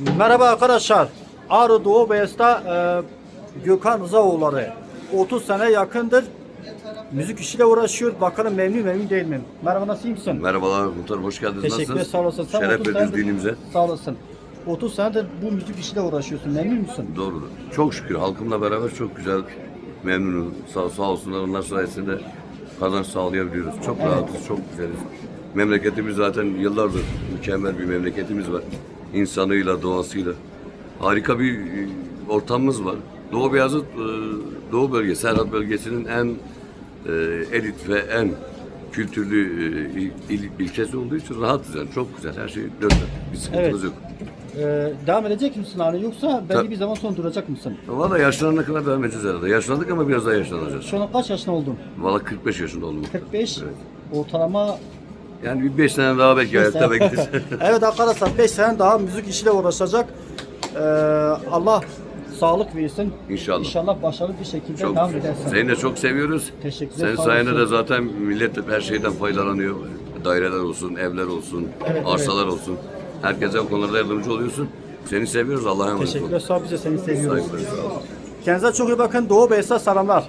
Merhaba arkadaşlar. Ağrı Doğu Beyaz'da e, Gökhan Rızaoğulları 30 sene yakındır müzik işiyle uğraşıyor. Bakalım memnun memnun değil mi? Merhaba nasıl iyi misin? Merhabalar muhtarım hoş geldiniz. Teşekkürler sağ olasın. Sen Şeref 30 verdiniz senedir-. Sağ olasın. 30 senedir bu müzik işiyle uğraşıyorsun. Memnun musun? Doğrudur. Çok şükür halkımla beraber çok güzel memnunum. Sağ, sağ olsunlar onlar sayesinde kazanç sağlayabiliyoruz. Çok rahatız, çok güzeliz. Memleketimiz zaten yıllardır mükemmel bir memleketimiz var. İnsanıyla, doğasıyla. Harika bir e, ortamımız var. Doğu Beyazıt, e, Doğu bölgesi, Serhat bölgesinin en e, elit ve en kültürlü il, il- ilçesi olduğu için rahatız yani. Çok güzel. Her şey dört. Bir sıkıntımız yok. Ee, devam edecek misin hani yoksa belli bir zaman sonra duracak mısın? Valla yaşlanana kadar devam edeceğiz herhalde. Yaşlandık ama biraz daha yaşlanacağız. Şu an kaç yaşında oldun? Valla 45 yaşında oldum. 45. Evet. Ortalama Yani bir 5 sene daha belki hayatta bekleriz. evet arkadaşlar 5 sene daha müzik işiyle uğraşacak. Ee, Allah sağlık versin. İnşallah. İnşallah başarılı bir şekilde çok, devam edersin. seni de çok seviyoruz. Teşekkürler, Senin sağ sayende de zaten millet her şeyden faydalanıyor. Daireler olsun, evler olsun, Evet, arsalar olsun. Herkese o konularda yardımcı oluyorsun. Seni seviyoruz. Allah'a emanet olun. Teşekkürler sağ ol, biz de seni seviyoruz. Saygılar. Kendinize çok iyi bakın. Doğu Beysa selamlar.